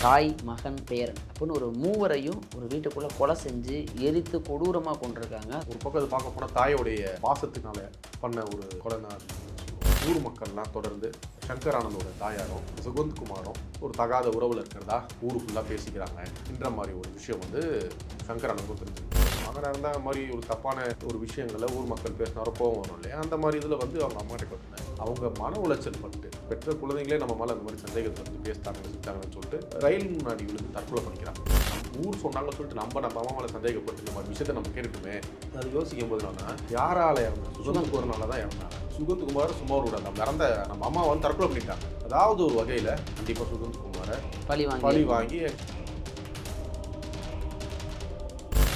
தாய் மகன் பேரன் அப்படின்னு ஒரு மூவரையும் ஒரு வீட்டுக்குள்ளே கொலை செஞ்சு எரித்து கொடூரமாக கொண்டிருக்காங்க ஒரு பக்கம் பார்க்க போனால் தாயோடைய பாசத்தினால பண்ண ஒரு கொலை ஊர் மக்கள்லாம் தொடர்ந்து சங்கர் ஆனந்தோட தாயாரும் சுகந்த் குமாரும் ஒரு தகாத உறவில் இருக்கிறதா ஊரு ஃபுல்லாக பேசிக்கிறாங்க. என்ற மாதிரி ஒரு விஷயம் வந்து சங்கர் ஆனந்தும் தெரிஞ்சுருக்கு மகனாக இருந்தால் மாதிரி ஒரு தப்பான ஒரு விஷயங்களை ஊர் மக்கள் பேசினாரோ கோவம் வரும் இல்லையா? அந்த மாதிரி இதில் வந்து அவங்க அம்மாட்ட கொட்டினேன் அவங்க மன உளைச்சல் பட்டு பெற்ற குழந்தைங்களே நம்ம மேலே அந்த மாதிரி சந்தேகத்தை வந்து பேசிட்டாங்க செஞ்சாங்கன்னு சொல்லிட்டு ரயில் முன்னாடி விழுந்து தற்கொலை பண்ணிக்கிறாங்க. ஊர் சொன்னாங்கன்னு சொல்லிட்டு நம்ம நம்ம அம்மா மேலே சந்தேகப்பட்டு மாதிரி விஷயத்தை நம்ம கேட்டுட்டுமே. அது யோசிக்கும் போது என்னன்னா யாரால இறந்தாங்க? சுகந்த் குமாரனால தான் இறந்தாங்க. சுகந்த் குமார் சுமாரோட நம்ம இறந்த நம்ம அம்மா வந்து தற்கொலை பண்ணிட்டாங்க. அதாவது ஒரு வகையில் கண்டிப்பாக சுகந்த் குமாரை பழி வாங்கி பழி வாங்கி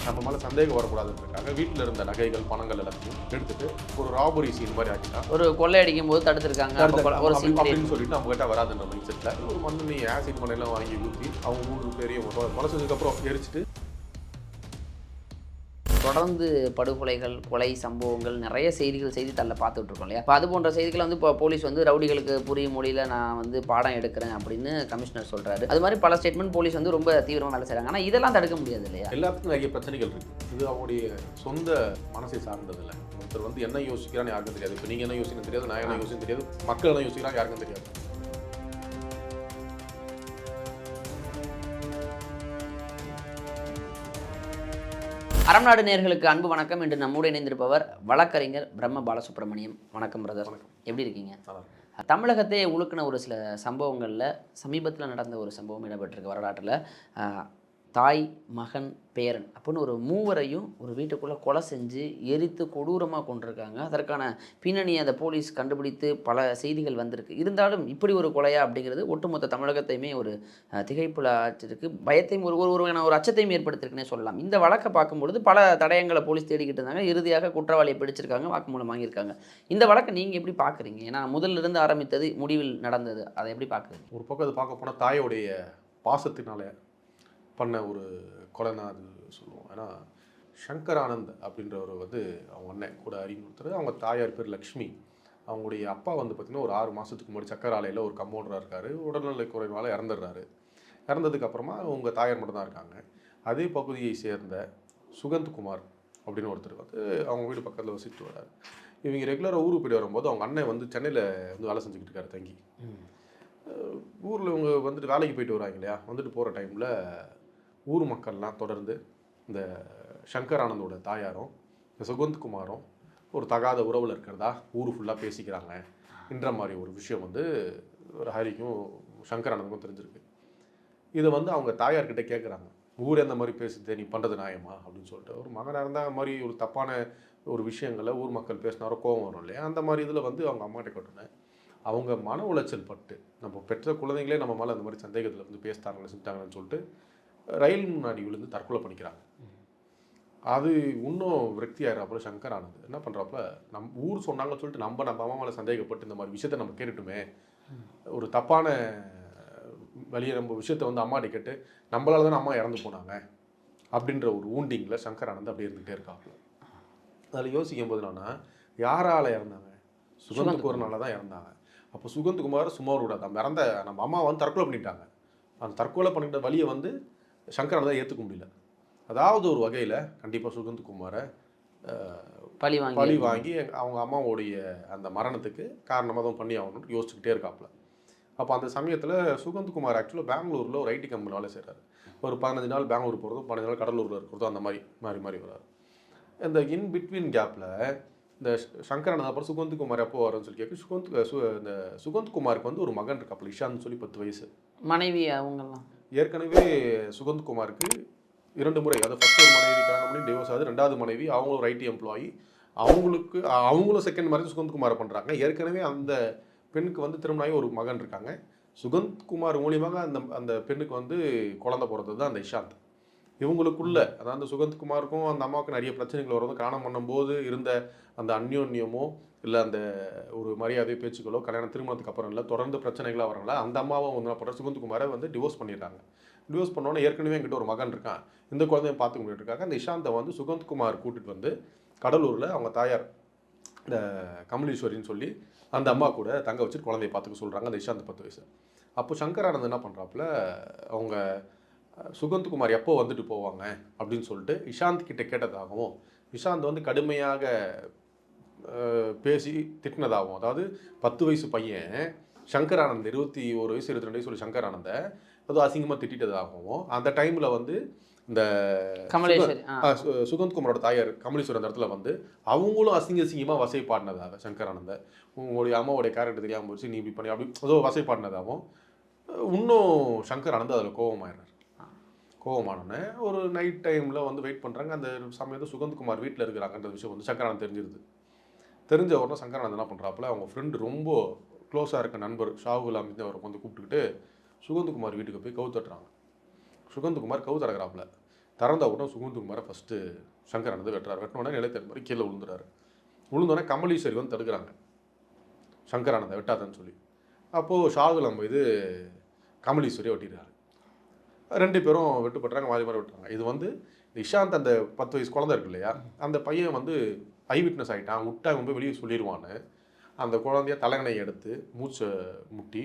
நம்ம மேலே சந்தேகம் வரக்கூடாதுன்றதுக்காக வீட்டில் இருந்த நகைகள் பணங்கள் எல்லாத்தையும் எடுத்துட்டு ஒரு ராபரி சீன் மாதிரி ஆக்கிட்டா. ஒரு கொள்ளை அடிக்கும் போது தடுத்திருக்காங்க ஒரு அப்படின்னு சொல்லிட்டு நம்ம கிட்ட வராதுன்ற மைண்ட் செட்டில் ஒரு மண்ணு ஆசிட் மண்ணெல்லாம் வாங்கி ஊற்றி அவங்க மூணு பேரையும் கொலை செஞ்சதுக்கப்புறம் எரிச்சிட்டு தொடர்ந்து படுகொலைகள் கொலை சம்பவங்கள் நிறைய செய்திகள் செய்தித்தாளில் பார்த்துட்டு இருக்கோம் இல்லையா அது போன்ற செய்திகளை வந்து இப்போ போலீஸ் வந்து ரவுடிகளுக்கு புரியும் மொழியில் நான் வந்து பாடம் எடுக்கிறேன் அப்படின்னு கமிஷனர் சொல்கிறாரு அது மாதிரி பல ஸ்டேட்மெண்ட் போலீஸ் வந்து ரொம்ப தீவிரமாக வேலை செய்கிறாங்க ஆனால் இதெல்லாம் தடுக்க முடியாது இல்லையா? எல்லாத்துக்கும் நிறைய பிரச்சனைகள் இருக்கு. இது அவங்களுடைய சொந்த மனசை சார்ந்தது இல்லை ஒருத்தர் வந்து என்ன யோசிக்கிறான்னு யாருக்கும் தெரியாது. இப்போ நீங்கள் என்ன யோசிக்கணும் தெரியாது நான் என்ன யோசிக்கணும் தெரியாது மக்கள் என்ன யோசிக்கிறாங்க யாருக்கும் தெரியாது. அறம்நாடு நேர்களுக்கு அன்பு வணக்கம். என்று நம்மோடு இணைந்திருப்பவர் வழக்கறிஞர் பிரம்ம பாலசுப்ரமணியம் வணக்கம். பிரதர். எப்படி இருக்கீங்க? நல்லா தமிழகத்தையே உழுக்கின ஒரு சில சம்பவங்களில் சமீபத்தில் நடந்த ஒரு சம்பவம் இடம்பெற்றிருக்கு வரலாற்றில். தாய் மகன் பேரன் அப்படின்னு ஒரு மூவரையும் ஒரு வீட்டுக்குள்ளே கொலை செஞ்சு எரித்து கொடூரமாக கொண்டிருக்காங்க அதற்கான பின்னணியை அந்த போலீஸ் கண்டுபிடித்து பல செய்திகள் வந்திருக்கு. இருந்தாலும் இப்படி ஒரு கொலையா அப்படிங்கிறது ஒட்டுமொத்த தமிழகத்தையுமே ஒரு திகைப்பில் திகைப்புல ஆச்சிருக்கு பயத்தையும் ஒரு ஒரு ஒருவன ஒரு அச்சத்தையும் ஏற்படுத்திருக்குன்னே சொல்லலாம். இந்த வழக்கை பார்க்கும்பொழுது பல தடயங்களை போலீஸ் தேடிக்கிட்டு இருந்தாங்க. இறுதியாக குற்றவாளியை பிடிச்சிருக்காங்க வாக்குமூலம் வாங்கியிருக்காங்க. இந்த வழக்கை நீங்கள் எப்படி பார்க்குறீங்க? ஏன்னா முதல்ல இருந்து ஆரம்பித்தது முடிவில் நடந்தது. அதை எப்படி பார்க்குறீங்க? ஒரு பக்கம் அது பார்க்க போனால் தாயோடைய பாசத்தினால பண்ண ஒரு கொலை தான் அது சொல்லுவோம். ஏன்னா சங்கர் ஆனந்த் அப்படின்றவர் வந்து அவங்க அண்ணன் கூட அறிமுகத்தர் அவங்க தாயார் பேர் லக்ஷ்மி. அவங்களுடைய அப்பா வந்து பார்த்திங்கன்னா ஒரு ஆறு மாதத்துக்கு முன்னாடி சக்கர ஆலையில் ஒரு கம்பவுண்டராக இருக்கார். உடல்நலை குறைவால் இறந்துடுறாரு. இறந்ததுக்கு அப்புறமா அவங்க தாயார் மட்டும் தான் இருக்காங்க. அதே பகுதியை சேர்ந்த சுகந்த் குமார் அப்படின்னு ஒருத்தர் வந்து அவங்க வீடு பக்கத்தில் வசிட்டு வராரு இவங்க ரெகுலராக ஊருக்கு போயிட்டு வரும்போது அவங்க அண்ணன் வந்து சென்னையில் வந்து வேலை செஞ்சுக்கிட்டு இருக்காரு தங்கி. ஊரில் இவங்க வந்துட்டு வேலைக்கு போயிட்டு வராங்க இல்லையா? வந்துட்டு போகிற டைமில் ஊர் மக்கள்லாம் தொடர்ந்து இந்த சங்கர் ஆனந்தோட தாயாரும் இந்த சுகந்த் குமாரும் ஒரு தகாத உறவில் இருக்கிறதா ஊர் ஃபுல்லாக பேசிக்கிறாங்க என்ற மாதிரி ஒரு விஷயம் வந்து ஒரு ஹரிக்கும் சங்கர் ஆனந்துக்கும் தெரிஞ்சிருக்கு. இதை வந்து அவங்க தாயார்கிட்ட கேட்குறாங்க ஊர் எந்த மாதிரி பேசுது நீ பண்ணுறது நியாயமா? அப்படின்னு சொல்லிட்டு ஒரு மகனாக இருந்தால் அந்த மாதிரி ஒரு தப்பான ஒரு விஷயங்களை ஊர் மக்கள் பேசினாரோ கோவம் வரும் இல்லையா? அந்த மாதிரி இதில் வந்து அவங்க அம்மாட்ட கட்டுனேன் அவங்க மன உளைச்சல் பட்டு நம்ம பெற்ற குழந்தைங்களே நம்ம மேலே அந்த மாதிரி சந்தேகத்தில் வந்து பேசிட்டாங்கன்னு செஞ்சாங்கன்னு சொல்லிட்டு ரயில் முன்னாடி விழுந்து தற்கொலை பண்ணிக்கிறாங்க. அது இன்னும் விரக்தியாகிறாப்புல சங்கர் ஆனது என்ன பண்ணுறாப்புல நம் ஊர் சொன்னாங்கன்னு சொல்லிட்டு நம்ம நம்ம அம்மா மேலே சந்தேகப்பட்டு இந்த மாதிரி விஷயத்தை நம்ம கேட்டுட்டுமே. ஒரு தப்பான வழியை நம்ம விஷயத்தை வந்து அம்மாட்ட கேட்டு நம்மளால தான் அம்மா இறந்து போனாங்க அப்படின்ற ஒரு ஊண்டிங்கில் சங்கர் ஆனந்த் அப்படியே இருந்துகிட்டே இருக்காப்புல. அதில் யோசிக்கும் போது என்னன்னா யாரால இறந்தாங்க? சுகந்த் குமாரனால தான் இறந்தாங்க. அப்போ சுகந்த் குமார் சுமார் விடாது நம்ம இறந்த நம்ம அம்மா வந்து தற்கொலை பண்ணிட்டாங்க. அந்த தற்கொலை பண்ணிட்ட வழியை வந்து சங்கர் தான் ஏற்றுக்க முடியல. அதாவது ஒரு வகையில் கண்டிப்பாக சுகந்த் குமாரை அஹ், பழி வாங்கி பழி வாங்கி அவங்க அம்மாவுடைய அந்த மரணத்துக்கு காரணமாக தான் பண்ணி ஆகணும்னு யோசிச்சுக்கிட்டே இருக்காப்புல அப்போ அந்த சமயத்தில் சுகந்த் குமார் ஆக்சுவலாக பெங்களூரில் ஒரு ஐடி கம்பெனி வேலை செய்கிறாரு ஒரு பதினஞ்சு நாள் பெங்களூர் போகிறதும் பதினஞ்சு நாள் கடலூரில் இருக்கிறதும் அந்த மாதிரி மாறி மாறி வராரு. இந்த இன் பிட்வீன் கேப்பில் இந்த சங்கரன் அப்புறம் சுகந்த் குமார் எப்போ வரும்னு சொல்லி கேட்கு சுகந்த் சு இந்த சுகந்த் குமாருக்கு வந்து ஒரு மகன் இருக்காப்புல இஷான்னு சொல்லி பத்து வயசு. மனைவி அவங்கெல்லாம். ஏற்கனவே சுகந்த்குமாருக்கு இரண்டு முறை அது ஃபஸ்ட் ஒரு மனைவி கல்யாணம் பண்ணி டிவோர்ஸ் ஆகுது ரெண்டாவது மனைவி அவங்களும் ஒரு ஐடி எம்ப்ளாயி அவங்களுக்கு அவங்களும் செகண்ட் மாதிரி சுகந்த்குமாரை பண்ணுறாங்க ஏற்கனவே அந்த பெண்ணுக்கு வந்து திருமணம் ஆகி ஒரு மகன் இருக்காங்க. சுகந்த் குமார் மூலியமாக அந்த அந்த பெண்ணுக்கு வந்து குழந்த பிறந்தது தான் அந்த இஷாந்த். இவங்களுக்குள்ள அதாவது அந்த அந்த அம்மாவுக்கு நிறைய பிரச்சனைகள் வரும். காரணம் பண்ணும்போது இருந்த அந்த அந்யோன்யமோ இல்லை அந்த ஒரு மரியாதை பேச்சுக்களோ கல்யாணம் திருமணத்துக்கு அப்புறம் இல்லை தொடர்ந்து பிரச்சனைகளாக வரல அந்த அம்மாவும் வந்து என்ன பண்ணுற வந்து டிவோர்ஸ் பண்ணிடுறாங்க. டிவோர்ஸ் பண்ணோன்னே ஏற்கனவே என்கிட்ட ஒரு மகன் இருக்கான். இந்த குழந்தைய பார்த்துக்க முடியாது இருக்காங்க. அந்த இஷாந்தை வந்து சுகந்த்குமார் கூட்டிகிட்டு வந்து கடலூரில் அவங்க தாயார் இந்த கமலீஸ்வரின்னு சொல்லி அந்த அம்மா கூட தங்க வச்சுட்டு குழந்தைய பார்த்துக்க சொல்கிறாங்க அந்த இஷாந்த் பத்து வயசு. அப்போ சங்கரானந்த் என்ன பண்ணுறாப்புல அவங்க சுகந்த்குமார் எப்போ வந்துட்டு போவாங்க அப்படின்னு சொல்லிட்டு இஷாந்த் கிட்ட கேட்டதாகவும் இஷாந்த் வந்து கடுமையாக பேசி திட்டினதாகவும் அதாவது பத்து வயசு பையன் சங்கரானந்த் இருபத்தி ஒரு வயசு இருபத்தி ரெண்டு வயசு ஒரு சங்கரானந்த ஏதோ அசிங்கமாக திட்டிட்டதாகவும் அந்த டைமில் வந்து இந்த கமலேஸ்வரி சுகந்த்குமாரோட தாயார் கமலீஸ்வரர் அந்த இடத்துல வந்து அவங்களும் அசிங்க அசிங்கமாக வசை பாடினதாக சங்கரானந்த. உங்களுடைய அம்மாவுடைய கேரக்டர் தெரியாமல் போச்சு நீ இப்படி பண்ணி அப்படி ஏதோ வசை பாடினதாகவும் இன்னும் சங்கர் ஆனந்த் அதில் கோபமாயிடுறாரு கோபமானோடனே ஒரு நைட் டைமில் வந்து வெயிட் பண்ணுறாங்க அந்த சமயத்தில் சுகந்த்குமார் வீட்டில் இருக்கிறாங்கன்ற விஷயம் வந்து சங்கரானந்த் தெரிஞ்சிருது. தெரிஞ்ச உடனே சங்கரானந்த் என்ன பண்ணுறாப்புல அவங்க ஃப்ரெண்டு ரொம்ப க்ளோஸாக இருக்க நண்பர் ஷாகுல் அமித் அவரை வந்து கூப்பிட்டுக்கிட்டு சுகந்த்குமார் வீட்டுக்கு போய் கவு தட்டுறாங்க. சுகந்தகுமார் கவு திறக்கிறாப்புல திறந்த உடனே சுகந்தகுமாரை ஃபஸ்ட்டு சங்கரானந்த் வெட்டுறாரு. வெட்டின உடனே மாதிரி கீழே விழுந்துறாரு. விழுந்தோடனே கமலீஸ்வரி வந்து தடுக்கிறாங்க. சங்கரானந்தை வெட்டாதன்னு சொல்லி. அப்போது ஷாகுல் இது கமலீஸ்வரியை வெட்டிடுறாரு. ரெண்டு பேரும் வெட்டுப்பட்டுறாங்க மாறி மாறி விட்டுறாங்க. இது வந்து இஷாந்த் அந்த பத்து வயசு குழந்தை இருக்கு இல்லையா? அந்த பையன் வந்து ஐ விட்னஸ் ஆகிட்டான் முட்டை அவன் போய் வெளியே சொல்லிடுவான்னு அந்த குழந்தைய தலைகணை எடுத்து மூச்சை முட்டி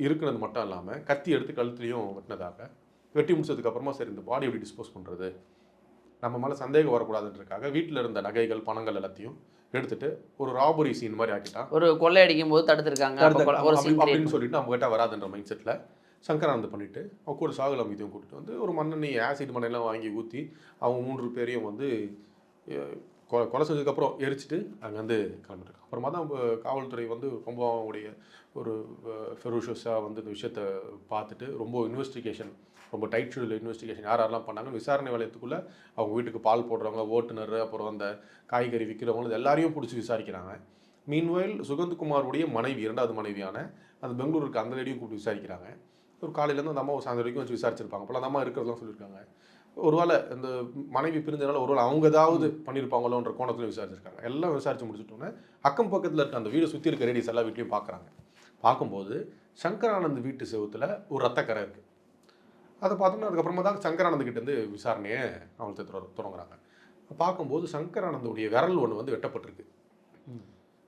இருக்குனது மட்டும் இல்லாமல் கத்தி எடுத்து கழுத்துலையும் வெட்டினதாக வெட்டி முடிச்சதுக்கு அப்புறமா சரி இந்த பாடி எப்படி டிஸ்போஸ் பண்ணுறது நம்ம மேலே சந்தேகம் வரக்கூடாதுன்றதுக்காக வீட்டில் இருந்த நகைகள் பணங்கள் எல்லாத்தையும் எடுத்துட்டு ஒரு ராபரி சீன் மாதிரி ஆக்கிட்டான் ஒரு கொள்ளை அடிக்கும் போது தடுத்திருக்காங்க ஒரு அப்படின்னு சொல்லிட்டு நம்ம கிட்ட வராதுன்ற மைண்ட் செட்டில் சங்கரானந்த் பண்ணிட்டு அவங்க கூட சாகுல் அமிதையும் கூட்டிட்டு வந்து ஒரு மண்ணெண்ணெய் ஆசிட் மண்ணெல்லாம் வாங்கி ஊற்றி அவங்க மூன்று பேரையும் வந்து கொலை கொ- கொலை செஞ்சதுக்கப்புறம் எரிச்சிட்டு அங்கேருந்து கிளம்பிட்டு அப்புறமா தான் காவல்துறை வந்து ரொம்ப அவங்களுடைய ஒரு ஃபெரோஷியஸாக வந்து இந்த விஷயத்த பார்த்துட்டு ரொம்ப இன்வெஸ்டிகேஷன் ரொம்ப டைட் ஷெடியூல் இன்வெஸ்டிகேஷன் யார் யாரெல்லாம் பண்ணாங்க விசாரணை வளையத்துக்குள்ளே அவங்க வீட்டுக்கு பால் போடுறவங்க ஓட்டுநர் அப்புறம் அந்த காய்கறி விற்கிறவங்க இது எல்லாரையும் பிடிச்சி விசாரிக்கிறாங்க. மீன்வயல் சுகந்த்குமாருடைய மனைவி இரண்டாவது மனைவியான அந்த பெங்களூருக்கு அந்த லேடியும் கூப்பிட்டு விசாரிக்கிறாங்க. ஒரு காலையிலேருந்து அந்த அம்மா சாயந்தரம் வரைக்கும் வச்சு விசாரிச்சிருப்பாங்க. அப்போல்லாம் அந்த அம்மா இருக்கிறதெல்லாம் சொல்லியிருக்காங்க. ஒருவேளை இந்த மனைவி பிரிஞ்சனால ஒருவேளை அவங்க ஏதாவது பண்ணியிருப்பாங்களோன்ற கோணத்துல விசாரிச்சிருக்காங்க. எல்லாம் விசாரிச்சு முடிச்சுட்டோன்னே அக்கம் பக்கத்தில் இருக்க அந்த வீடை சுற்றி இருக்க ரேடியஸ் எல்லா வீட்லையும் பார்க்குறாங்க பார்க்கும்போது சங்கரானந்த் வீட்டு செவுத்துல ஒரு ரத்தக்கரை இருக்குது அதை பார்த்தோம்னா அதுக்கப்புறமா தான் சங்கரானந்த் கிட்ட இருந்து விசாரணையை அவங்களுக்கு தொடங்குறாங்க. பார்க்கும்போது சங்கரானந்தோடைய விரல் ஒன்று வந்து வெட்டப்பட்டிருக்கு.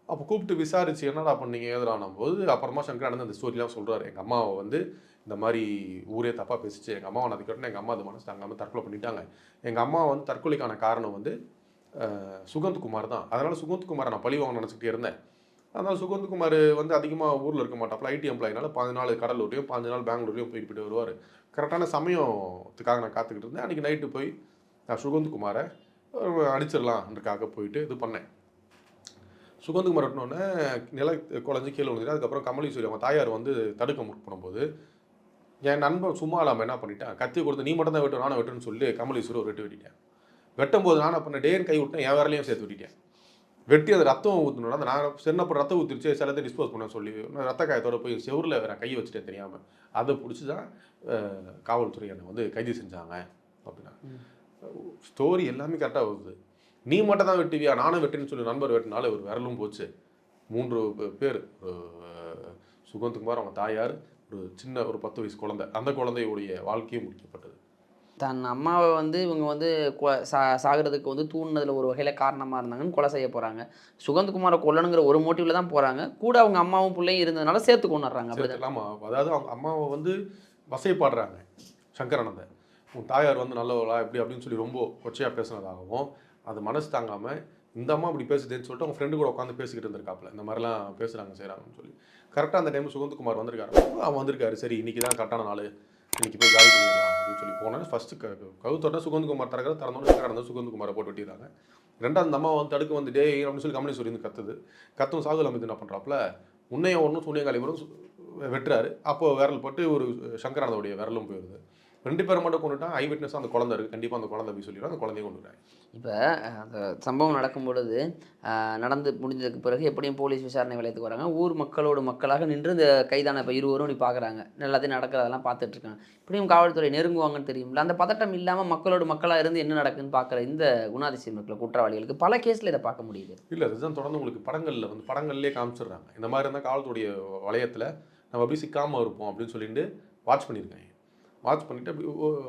அப்போ கூப்பிட்டு விசாரிச்சு என்னடா பண்ணீங்க எதிரானும் போது அப்புறமா சங்கரானந்த் அந்த ஸ்டோரிலாம் சொல்றாரு. எங்கள் அம்மாவை வந்து இந்த மாதிரி ஊரே தப்பாக பேசிச்சு. எங்கள் அம்மாவை நான் அதுக்கு எங்கள் அம்மா அது மனசு எங்கள் அம்மா தற்கொலை பண்ணிட்டாங்க. எங்கள் அம்மா வந்து தற்கொலைக்கான காரணம் வந்து சுகந்த்குமார் குமார் தான். அதனால் சுகந்த்குமாரை நான் பழி வாங்க நினச்சிக்கிட்டே இருந்தேன். அதனால் சுகந்த்குமார் வந்து அதிகமாக ஊரில் இருக்க மாட்டாப்புல. ஐடி எம்ப்ளாயினால பாஞ்சு நாள் கடலூர்லையும் பாஞ்சு நாள் பெங்களூர்லையும் போயிட்டு போயிட்டு வருவார். கரெக்டான சமயத்துக்காக நான் காத்துக்கிட்டு இருந்தேன். அன்றைக்கி நைட்டு போய் நான் சுகந்த்குமாரை அடிச்சிடலாம்ன்றக்காக போயிட்டு இது பண்ணேன். சுகந்த்குமார் வெட்டினோடனே நில குழஞ்சி கீழே விழுந்துட்டு அதுக்கப்புறம் கமலீஸ்வரி அவங்க தாயார் வந்து தடுக்க முற்படும் என் நண்பன் சும்மா இல்லாமல் என்ன பண்ணிட்டான்? கத்தி கொடுத்து நீ மட்டும் தான் வெட்டு நானும் வெட்டுன்னு சொல்லி கமலீஸ்வரி ஒரு வெட்டு வெட்டிட்டேன். வெட்டும் போது நான் பண்ண டேன் கை விட்டேன் என் விரலையும் சேர்த்து வெட்டிட்டேன். வெட்டி அது ரத்தம் ஊற்றணும் அந்த நான் சின்னப்ப ரத்தம் ஊற்றிருச்சு சிலத்தை டிஸ்போஸ் பண்ண சொல்லி நான் ரத்த காயத்தோட போய் செவுரில் வேற கை வச்சுட்டேன் தெரியாமல் அதை பிடிச்சி தான் காவல்துறை என்னை வந்து கைது செஞ்சாங்க. அப்படின்னா ஸ்டோரி எல்லாமே கரெக்டாக வருது. நீ மட்டும் தான் வெட்டுவியா? நானும் வெட்டுன்னு சொல்லி நண்பர் வெட்டினால ஒரு விரலும் போச்சு. மூன்று பேர் சுகந்த்குமார் அவங்க தாயார் ஒரு சின்ன ஒரு பத்து வயசு குழந்தை அந்த குழந்தையுடைய வாழ்க்கையும் முடிக்கப்பட்டது. தன் அம்மாவை வந்து இவங்க வந்து சா சாகிறதுக்கு வந்து தூண்டுனதுல ஒரு வகையில் காரணமாக இருந்தாங்கன்னு கொலை செய்ய போகிறாங்க சுகந்த்குமாரை கொல்லணுங்கிற ஒரு மோட்டிவில் தான் போகிறாங்க கூட அவங்க அம்மாவும் பிள்ளையும் இருந்ததுனால சேர்த்து கொண்டுறாங்க அப்படிதான் ஆமா அதாவது அவங்க அம்மாவை வந்து வசைப்பாடுறாங்க சங்கரானந்த. உன் தாயார் வந்து நல்லவளா எப்படி அப்படின்னு சொல்லி ரொம்ப கொச்சையாக பேசுனதாகவும் அது மனசு தாங்காமல் இந்த அம்மா இப்படி பேசுதுன்னு சொல்லிட்டு அவங்க ஃப்ரெண்டு கூட உட்காந்து பேசிக்கிட்டு இருந்திருக்காப்புல. இந்த மாதிரிலாம் பேசுகிறாங்க செய்கிறாங்கன்னு சொல்லி. கரெக்டாக அந்த டைம் சுகந்த்குமார் வந்திருக்காரு. அவன் வந்திருக்காரு. சரி இன்னைக்கு தான் கரெக்டான நாள். இன்னைக்கு போய் காலி பண்ணிடலாம் அப்படின்னு சொல்லி. போனேன் ஃபஸ்ட்டு க கவுத்தோட சுகந்த்குமார் தரக்கிற திறந்தோட கடந்த சுகந்தகுமாரை போட்டு வெட்டிடுறாங்க. ரெண்டாவது அந்த அம்மா வந்து தடுக்க வந்து டே அப்படின்னு சொல்லி கம்பெனி சொல்லி கத்துது. கத்தும் சாகுல் அமித் என்ன பண்ணுறாப்புல உன்னையும் ஒன்றும் சூனியகாலிபுரம் வெட்டுறாரு. அப்போ விரல் போட்டு ஒரு சங்கரானந்தோடைய விரலும் போயிடுது. ரெண்டு பேரை மட்டும் கொண்டுட்டான் ஐ விட்னஸ் அந்த குழந்தை இருக்கு. கண்டிப்பாக அந்த குழந்தை போய் சொல்லிடும் அந்த குழந்தையும் கொண்டுட்டாங்க இப்போ அந்த சம்பவம் நடக்கும் பொழுது நடந்து முடிஞ்சதுக்கு பிறகு எப்படியும் போலீஸ் விசாரணை வளையத்துக்கு வராங்க. ஊர் மக்களோடு மக்களாக நின்று இந்த கைதான இப்போ இருவரும் நீ பார்க்குறாங்க எல்லாத்தையும் நடக்கிறதெல்லாம் பார்த்துட்டு இருக்காங்க. இப்படியும் காவல்துறை நெருங்குவாங்கன்னு தெரியும்ல அந்த பதட்டம் இல்லாமல் மக்களோட மக்களாக இருந்து என்ன நடக்குன்னு பார்க்குற இந்த குணாதிசயம் இருக்கிற குற்றவாளிகளுக்கு பல கேஸில் இதை பார்க்க முடியுது. இல்லை அதுதான் தொடர்ந்து உங்களுக்கு படங்களில் வந்து படங்கள்லேயே காமிச்சிடுறாங்க. இந்த மாதிரி இருந்தால் காவல்துறைய வளையத்தில் நம்ம எப்படி சிக்காமல் இருப்போம் அப்படின்னு சொல்லிட்டு வாட்ச் பண்ணியிருக்காங்க. வாட்ச் பண்ணிட்டு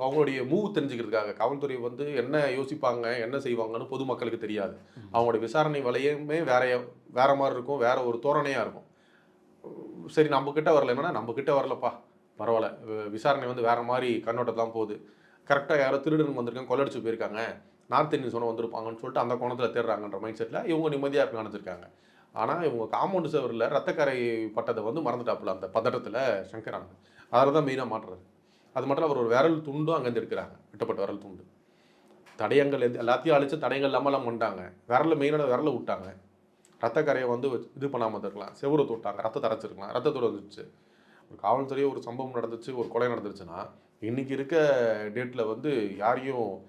அவங்களுடைய மூவ் தெரிஞ்சுக்கிறதுக்காக. காவல்துறை வந்து என்ன யோசிப்பாங்க என்ன செய்வாங்கன்னு பொதுமக்களுக்கு தெரியாது. அவங்களுடைய விசாரணை வளையமே வேற வேற மாதிரி இருக்கும் வேற ஒரு தோரணையாக இருக்கும். சரி நம்ம கிட்ட வரல. என்னன்னா நம்ம கிட்ட வரலப்பா. பரவாயில்ல. விசாரணை வந்து வேற மாதிரி கண்ணோட்டத்தான் போகுது. கரெக்டாக யாரோ திருடனுங்க வந்திருக்காங்க கொள்ளடிச்சு போயிருக்காங்க. நார்த் இந்தியன் சொன்ன வந்திருப்பாங்கன்னு சொல்லிட்டு அந்த கோணத்தில் தேடுறாங்கன்ற மைண்ட் செட்டில் இவங்க நிம்மதியாக இருக்க நினச்சிருக்காங்க ஆனால் இவங்க காம்பவுண்ட் செவரில் ரத்தக்கரை பட்டதை வந்து மறந்துட்டாப்புல அந்த பதட்டத்தில் சங்கரானந்த் அதில் தான் மெயினாக மாட்டுறாரு அது மட்டும் அவர் ஒரு விரல் துண்டும் அங்கேருந்து எடுக்கிறாங்க. வெட்டப்பட்ட விரல் துண்டு. தடயங்கள் எது எல்லாத்தையும் அழிச்சு தடயங்கள் இல்லாமலாம் பண்ணிட்டாங்க. விரல மெயினான விரலை விட்டாங்க. ரத்தக்கரையை வந்து வச்சு- இது பண்ணாமல் இருக்கலாம் செவுரை தொட்டாங்க. ரத்தத்தை அரைச்சிருக்கலாம். ரத்தத்தோடு வந்துச்சு ஒரு காவல்துறையே ஒரு சம்பவம் நடந்துச்சு ஒரு கொலை நடந்துருச்சுன்னா இன்றைக்கி இருக்க டேட்டில் வந்து யாரையும்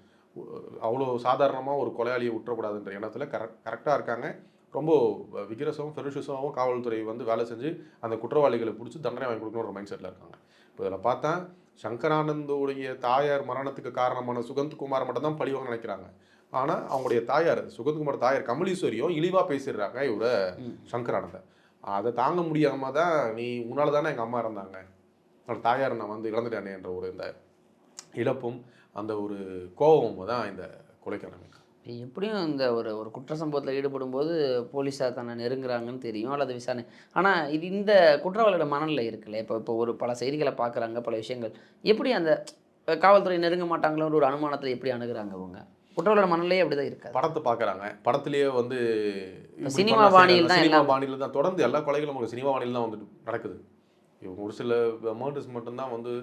அவ்வளோ சாதாரணமாக ஒரு கொலையாளியை விட்டுறக்கூடாதுன்ற எண்ணத்தில் கரெக்ட் கரெக்டாக இருக்காங்க. ரொம்ப விகிரசமும் ஃபெருஷிசமாகவும் காவல்துறை வந்து வேலை செஞ்சு அந்த குற்றவாளிகளை பிடிச்சி தண்டனை வாங்கி கொடுக்கணுன்ற மைண்ட் செட்டில் இருக்காங்க. இப்போ இதில் பார்த்தா சங்கரானந்தோடைய தாயார் மரணத்துக்கு காரணமான சுகந்த்குமார் மட்டும் தான் பழிவாங்க நினைக்கிறாங்க. ஆனால் அவங்களுடைய தாயார் சுகந்த்குமார் தாயார் கமலீஸ்வரியும் இழிவாக பேசிடுறாங்க இவரை. சங்கரானந்த அதை தாங்க முடியாம தான் நீ உன்னால தானே எங்கள் அம்மா இருந்தாங்க என்னோட தாயார் நான் வந்து இழந்துட்டேனே என்ற ஒரு இந்த இழப்பும் அந்த ஒரு கோபமும் தான் இந்த கொலைக்கான எப்படியும் இந்த ஒரு ஒரு குற்ற சம்பவத்தில் ஈடுபடும் போது போலீஸார் தன்னை நெருங்குறாங்கன்னு தெரியும். அல்லது விசாரணை. ஆனால் இது இந்த குற்றவாளியோட மனநிலை இருக்குல்ல? இப்போ இப்போ ஒரு பல செய்திகளை பார்க்குறாங்க பல விஷயங்கள். எப்படி அந்த காவல்துறை நெருங்க மாட்டாங்களோன்ற ஒரு அனுமானத்தில் எப்படி அணுகுறாங்க அவங்க? குற்றவாளியோட மனநிலையே அப்படி தான் இருக்காது. படத்தை பார்க்குறாங்க படத்துலேயே வந்து சினிமா பாணியில். தான் சினிமா. பாணியில் தான். தொடர்ந்து எல்லா கொலைகளும் உங்களுக்கு சினிமா பாணியில் தான் வந்துட்டு நடக்குது. இவங்க ஒரு சில மர்டர்ஸ் மட்டும்தான் வந்து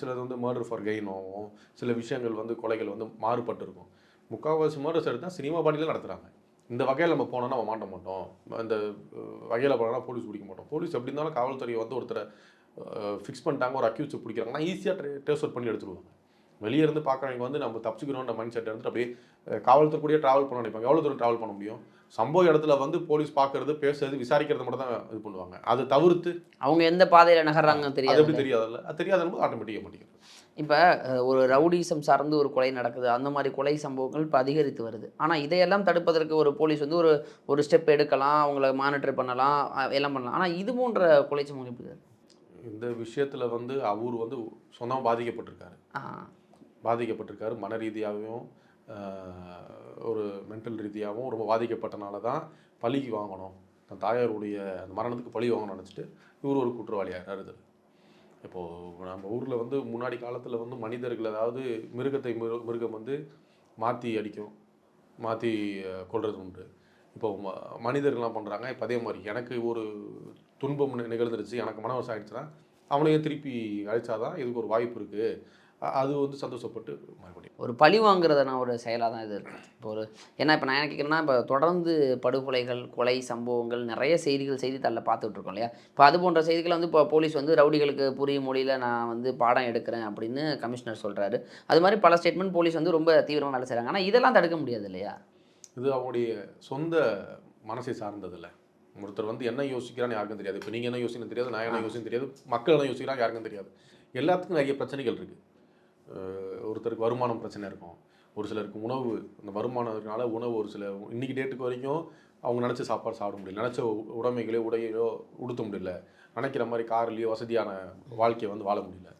சிலது வந்து மர்டர் ஃபார் கெயினாகவும் சில விஷயங்கள் வந்து கொலைகள் வந்து மாறுபட்டு இருக்கும் முக்கால்வாசி மர்டர்ஸ் எடுத்தால் சினிமா பாணியில் நடத்துகிறாங்க இந்த வகையில் நம்ம போனோம்னா நம்ம மாட்ட மாட்டோம். இந்த வகையில் போனோம்னா போலீஸ் பிடிக்க மாட்டோம். போலீஸ் எப்படி இருந்தாலும் காவல்துறை வந்து ஒருத்தரை ஃபிக்ஸ் பண்ணிட்டாங்க ஒரு அக்யூஸை பிடிக்கிறாங்கன்னா ஈஸியாக ட்ரேஸ் அவுட் பண்ணி எடுத்துருவாங்க. வெளியே இருந்து பார்க்குறவங்க வந்து நம்ம தப்பிச்சுக்கணுன்ற மைண்ட் செட் எடுத்துட்டு அப்படியே காவல்துறை கூடயே ட்ராவல் பண்ண நினைப்பாங்க. எவ்வளோ தூரம் ட்ராவல் பண்ண முடியும்? சம்பவ இடத்துல வந்து போலீஸ் பார்க்கறது பேசுறது விசாரிக்கிறது மட்டும் தான் இது பண்ணுவாங்க. அதை தவிர்த்து அவங்க எந்த பாதையில் நகர்றாங்கன்னு அது தெரியாது எப்படி தெரியாதுல்ல. அது தெரியாத ஆட்டோமேட்டிக்காக மாட்டேங்குது இப்போ ஒரு ரவுடிசம் சார்ந்து ஒரு கொலை நடக்குது. அந்த மாதிரி கொலை சம்பவங்கள் இப்போ அதிகரித்து வருது. ஆனால் இதையெல்லாம் தடுப்பதற்கு ஒரு போலீஸ் வந்து ஒரு ஒரு ஸ்டெப் எடுக்கலாம் அவங்கள மானிட்டர் பண்ணலாம் எல்லாம் பண்ணலாம். ஆனால் இது போன்ற கொலை சம்பவம் எப்படி? இந்த விஷயத்தில் வந்து அவர் வந்து சொந்தமாக பாதிக்கப்பட்டிருக்காரு. பாதிக்கப்பட்டிருக்காரு. மன ரீதியாகவும் ஒரு மென்டல் ரீதியாகவும் ரொம்ப பாதிக்கப்பட்டனால தான் பழிக்கு வாங்கணும். தன் தாயாருடைய அந்த மரணத்துக்கு பழி வாங்கணும்னு நினச்சிட்டு இவர் ஒரு குற்றவாளியாக இருந்தது இப்போது நம்ம ஊரில் வந்து முன்னாடி காலத்தில் வந்து மனிதர்கள் அதாவது மிருகத்தை மிரு மிருகம் வந்து மாற்றி அடிக்கும் மாற்றி கொள்வது உண்டு. இப்போ ம- மனிதர்கள்லாம் பண்ணுறாங்க இப்போ அதே மாதிரி எனக்கு ஒரு துன்பம் நிகழ்ந்துருச்சு எனக்கு மனவசம் ஆகிடுச்சுன்னா அவனையும் திருப்பி அழைச்சாதான் இதுக்கு ஒரு வாய்ப்பு இருக்குது அது வந்து சந்தோஷப்பட்டு மறுபடியும். ஒரு பழி வாங்குறதான ஒரு செயலாக தான் இது இருக்கு. இப்போ ஒரு ஏன்னா இப்போ நான் என்ன கேட்குறேன்னா இப்போ தொடர்ந்து படுகொலைகள் கொலை சம்பவங்கள் நிறைய செய்திகள் செய்தித்தாளில் பார்த்துட்டு இருக்கோம் இல்லையா? இப்போ அது போன்ற செய்திகளை வந்து இப்போ போலீஸ் வந்து ரவுடிகளுக்கு புரியும் மொழியில் நான் வந்து பாடம் எடுக்கிறேன் அப்படின்னு கமிஷனர் சொல்கிறாரு அது மாதிரி பல ஸ்டேட்மெண்ட் போலீஸ் வந்து ரொம்ப தீவிரமாக வேலை செய்கிறாங்க ஆனால் இதெல்லாம் தடுக்க முடியாது இல்லையா? இது அவங்களுடைய சொந்த மனசை சார்ந்ததில்ல. ஒருத்தர் வந்து என்ன யோசிக்கிறான்னு யாருக்கும் தெரியாது. இப்போ நீங்கள் என்ன யோசிக்கணும் தெரியாது நான் என்ன யோசிக்கணும் தெரியாது மக்கள் என்ன யோசிக்கிறாங்க யாருக்கும் தெரியாது. எல்லாத்துக்கும் நிறைய பிரச்சனைகள் இருக்குது ஒருத்தருக்கு வருமானம் பிரச்சனை இருக்கும். ஒரு சிலருக்கு உணவு அந்த வருமானத்தினால உணவு ஒரு சில இன்னைக்கு டேட்டுக்கு வரைக்கும் அவங்க நினச்ச சாப்பாடு சாப்பிட முடியல. நினச்ச உடைமைகளோ உடையோ உடுத்த முடியல. நினைக்கிற மாதிரி கார்லேயோ வசதியான வாழ்க்கையை வந்து வாழ முடியல.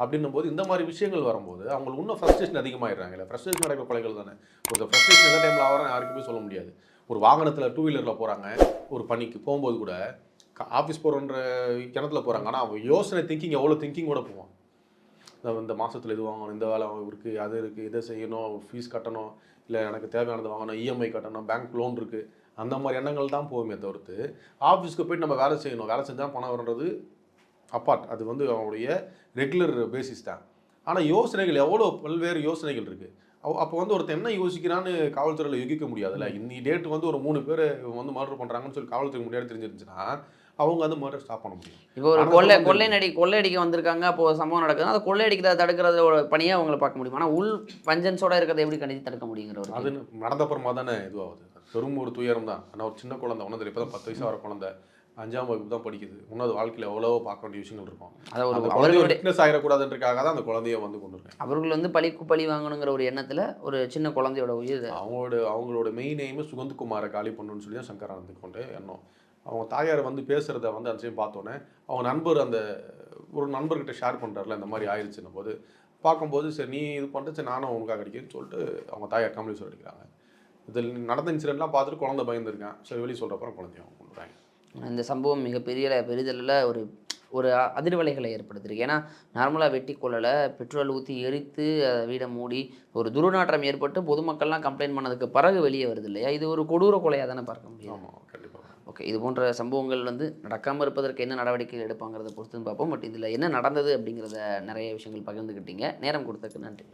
அப்படின்னும் போது இந்த மாதிரி விஷயங்கள் வரும்போது அவங்களுக்கு இன்னும் ஃப்ரஸ்ட்ரேஷன் அதிகமாகிடுறாங்கல்ல ஃப்ரஸ்ட்ரேஷன் நடக்கிற கொலைகள் தானே. ஒரு ஃப்ரஸ்ட்ரேஷன் எந்த டைமில் ஆகிறோம் யாருக்குமே சொல்ல முடியாது. ஒரு வாகனத்தில் டூ வீலரில் போகிறாங்க ஒரு பணிக்கு போகும்போது கூட ஆஃபீஸ் போகிறன்ற கிணத்துல போகிறாங்க ஆனால் அவன் யோசனை திங்கிங் எவ்வளோ திங்கிங்கோட போவான். இந்த- மாதத்தில் இது வாங்கணும்? இந்த வேலை இருக்குது அது இருக்குது இதை செய்யணும் ஃபீஸ் கட்டணும் இல்லை எனக்கு தேவையானது வாங்கணும் இஎம்ஐ கட்டணும் பேங்க் லோன் இருக்குது அந்த மாதிரி எண்ணங்கள் தான் போகுமே தவிர்த்து ஆஃபீஸ்க்கு போயிட்டு நம்ம வேலை செய்யணும். வேலை செஞ்சால் பணம் வர்றது அப்பார்ட் அது வந்து அவனுடைய ரெகுலர் பேசிஸ் தான். ஆனால் யோசனைகள் எவ்வளோ பல்வேறு யோசனைகள் இருக்குது அப்போ வந்து ஒருத்தர் என்ன யோசிக்கிறான்னு காவல்துறையில் யோகிக்க முடியாதுல்ல இன்னி டேட் வந்து ஒரு மூணு பேர் வந்து மர்டர் பண்ணுறாங்கன்னு சொல்லி காவல்துறை முன்னாடி தெரிஞ்சிருந்துச்சுன்னா அவங்க வந்து மர்டர் ஸ்டாப் பண்ண முடியும். இப்போ ஒரு கொள்ளை கொள்ளை நடி கொள்ளையடிக்க வந்திருக்காங்க அப்போ சம்பவம் நடக்குதுன்னா அந்த கொள்ளையடிக்கிறத தடுக்கிறத ஒரு பணியாக அவங்கள பார்க்க முடியும்? ஆனால் உள் பஞ்சன்ஸோட இருக்கிறத எப்படி கண்டித்து தடுக்க முடியுங்கிற ஒரு அது நடந்தப்புறமா தானே இதுவாகுது. பெரும் ஒரு துயரம் தான். ஆனால் ஒரு சின்ன குழந்தை ஒன்றும் இப்போ தான் பத்து வயசு வர குழந்தை அஞ்சாம் வகுப்பு தான் படிக்குது. இன்னும் வாழ்க்கையில் எவ்வளவோ பார்க்க வேண்டிய விஷயங்கள் இருக்கும். அதை குழந்தை அவர்களுடைய ஃபிட்னஸ் ஆகிடக்கூடாதுன்றக்காக தான் அந்த குழந்தைய வந்து கொண்டு இருக்கேன் அவர்கள் வந்து பழிக்கு பழி வாங்கணுங்கிற ஒரு எண்ணத்தில் ஒரு சின்ன குழந்தையோட உயிர் அவங்களோட அவங்களோட மெயின் எய்மு சுகந்த்குமாரை காலி பண்ணணும்னு சொல்லி தான் சங்கரானந்த் கொண்டு எண்ணம். அவங்க தாயார் வந்து பேசுகிறத வந்து அந்த சைம் பார்த்தோன்னே அவங்க நண்பர் அந்த ஒரு நண்பர்கிட்ட ஷேர் பண்ணுறாருல இந்த மாதிரி ஆயிடுச்சுன்னும் போது பார்க்கும்போது சரி நீ இது பண்ணிட்டு சரி நானும் உனக்காக அடிக்கிறேன்னு சொல்லிட்டு அவங்க தாயார் கமலேஸ்வர் அடிக்கிறாங்க இதில் நடந்த இன்சிடென்ட்லாம் பார்த்துட்டு குழந்தை பயந்துருக்கேன். சரி வெளியே சொல்கிறப்பறம் குழந்தைய அவங்க கொண்டு வராங்க இந்த சம்பவம் மிகப்பெரிய பெரிதலில் ஒரு ஒரு அதிர்வலைகளை ஏற்படுத்தியிருக்கு. ஏன்னா நார்மலாக வெட்டி கொள்ளலை பெட்ரோல் ஊற்றி எரித்து அதை வீடை மூடி ஒரு துர்நாற்றம் ஏற்பட்டு பொதுமக்கள்லாம் கம்ப்ளைண்ட் பண்ணதுக்கு பிறகு வெளியே வருது இல்லையா? இது ஒரு கொடூர கொலையாக தானே பார்க்க முடியும் ஆமாம் கண்டிப்பாக ஓகே இது போன்ற சம்பவங்கள் வந்து நடக்காமல் இருப்பதற்கு என்ன நடவடிக்கைகள் எடுப்பாங்கிறத பொறுத்துன்னு பார்ப்போம். பட் இதில் என்ன நடந்தது அப்படிங்கிறத நிறைய விஷயங்கள் பகிர்ந்துக்கிட்டீங்க. நேரம் கொடுத்ததுக்கு நன்றி.